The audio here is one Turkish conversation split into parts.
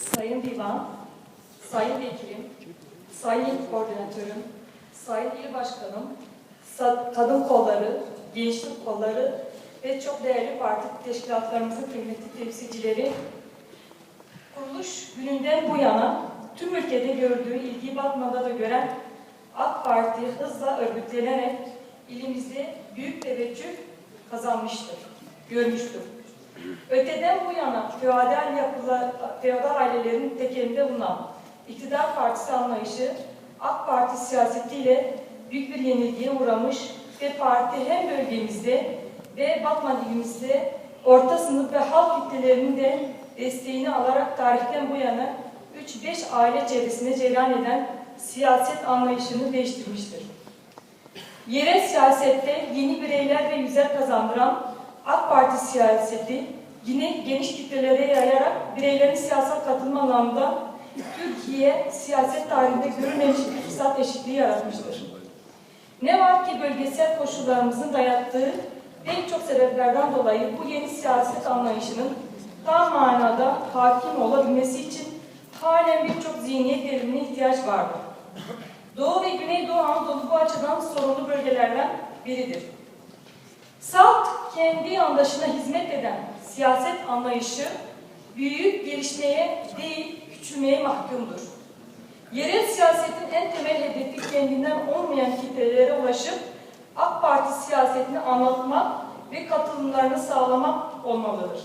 Sayın Divan, Sayın Vekilim, Sayın Koordinatörüm, Sayın İl Başkanım, Kadın Kolları, Gençlik Kolları ve çok değerli parti teşkilatlarımızın kıymetli temsilcileri, kuruluş gününden bu yana tüm ülkede gördüğü ilgi Batman'da da gören AK Parti hızla örgütlenerek ilimizde büyük teveccüh kazanmıştır, görmüştür. Öteden bu yana feodal yapılar, feodal ailelerin tekelinde bulunan iktidar partisi anlayışı AK Parti siyasetiyle büyük bir yenilgiye uğramış ve parti hem bölgemizde ve Batman ilimizde orta sınıf ve halk kitlelerinin de desteğini alarak tarihten bu yana 3-5 aile çevresinde cereyan eden siyaset anlayışını değiştirmiştir. Yerel siyasette yeni bireyler ve yüzler kazandıran AK Parti siyaseti yine geniş kitlelere yayarak bireylerin siyasal katılma anlamında Türkiye siyaset tarihinde görülmemiş bir fırsat eşitliği yaratmıştır. Ne var ki bölgesel koşullarımızın dayattığı pek çok sebeplerden dolayı bu yeni siyaset anlayışının tam manada hakim olabilmesi için halen birçok zihniyet devrimine ihtiyaç vardır. Doğu ve Güneydoğu Anadolu bu açıdan sorunlu bölgelerden biridir. Salt kendi yandaşına hizmet eden siyaset anlayışı büyük gelişmeye değil küçülmeye mahkumdur. Yerel siyasetin en temel hedefi kendinden olmayan kitlelere ulaşıp AK Parti siyasetini anlatmak ve katılımlarını sağlamak olmalıdır.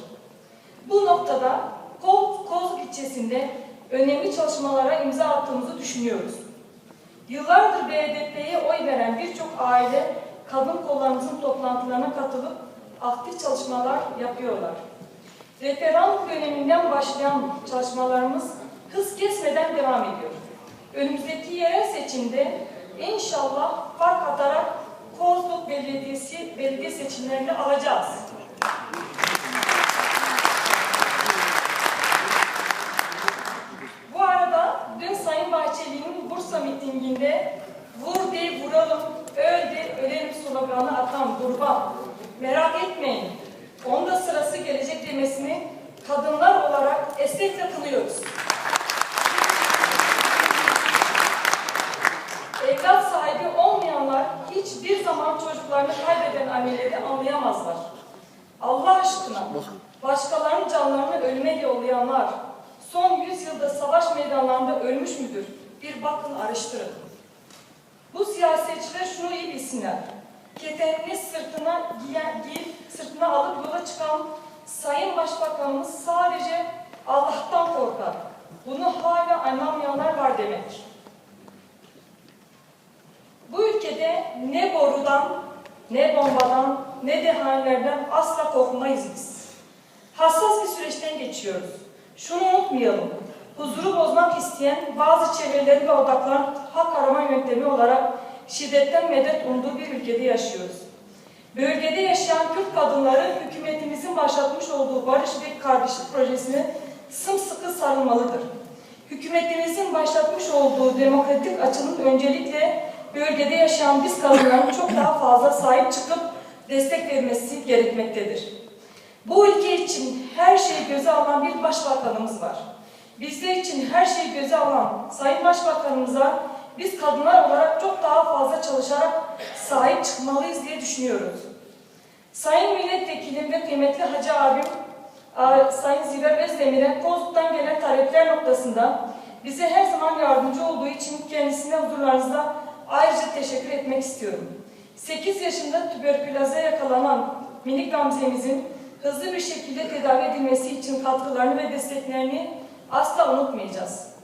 Bu noktada Koz, Kozluk ilçesinde önemli çalışmalara imza attığımızı düşünüyoruz. Yıllardır BDP'ye oy veren birçok aile kadın kollarımızın toplantılarına katılıp aktif çalışmalar yapıyorlar. Referandum döneminden başlayan çalışmalarımız hız kesmeden devam ediyor. Önümüzdeki yerel seçimde inşallah fark atarak Kozluk Belediyesi belediye seçimlerini alacağız. Bu arada dün Sayın Bahçeli'nin Bursa mitinginde vur de vuralım, sloganı atan gruba merak etmeyin. Onda sırası gelecek demesini kadınlar olarak esnekle kılıyoruz. Evlat sahibi olmayanlar hiçbir zaman çocuklarını kaybeden anneleri anlayamazlar. Allah aşkına başkalarının canlarını ölüme yollayanlar son yüzyılda savaş meydanlarında ölmüş müdür? Bir bakın araştırın. Bu siyasetçiler şunu iyi bilsinler. Ketenini sırtına giyen, giyip sırtına alıp yola çıkan Sayın Başbakanımız sadece Allah'tan korkar. Bunu hala anlamayanlar var demek. Bu ülkede ne borudan, ne bombadan, ne de hainlerden asla korkmayız biz. Hassas bir süreçten geçiyoruz. Şunu unutmayalım. Huzuru bozmak isteyen bazı çevrelerin ve odakların hak arama yöntemi olarak şiddetten medet umduğu bir ülkede yaşıyoruz. Bölgede yaşayan Kürt kadınları hükümetimizin başlatmış olduğu barış ve kardeşlik projesine sımsıkı sarılmalıdır. Hükümetimizin başlatmış olduğu demokratik açılım öncelikle bölgede yaşayan biz kadınların çok daha fazla sahip çıkıp destek vermesi gerekmektedir. Bu ülke için her şeyi göze alan bir başbakanımız var. Bizler için her şeyi göze alan Sayın Başbakanımıza biz kadınlar olarak çok daha fazla çalışarak sahip çıkmalıyız diye düşünüyoruz. Sayın Milletvekilim ve kıymetli Hacı abim Sayın Ziver Özdemir'e Kozluk'tan gelen talepler noktasında bize her zaman yardımcı olduğu için kendisine huzurlarınızda ayrıca teşekkür etmek istiyorum. 8 yaşında tüberküloze yakalanan minik Gamze'mizin hızlı bir şekilde tedavi edilmesi için katkılarını ve desteklerini asla unutmayacağız.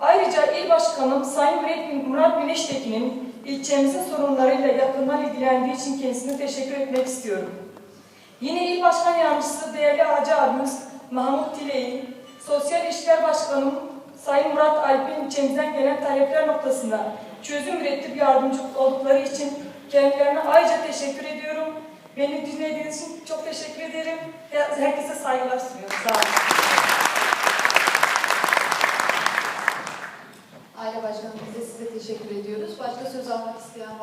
Ayrıca İl Başkanım Sayın Murat- Güneştekin'in ilçemizin sorunlarıyla yakından ilgilendiği için kendisine teşekkür etmek istiyorum. Yine İl Başkan Yardımcısı değerli Hacı abimiz Mahmut Tiley'in, Sosyal İşler Başkanım Sayın Murat Alp'in ilçemizden gelen talepler noktasında çözüm üretip yardımcı oldukları için kendilerine ayrıca teşekkür ediyorum. Beni dinlediğiniz için çok teşekkür ederim. Herkese saygılar sunuyorum. Sağ olun. Teşekkür ediyoruz. Başka söz almak isteyen var?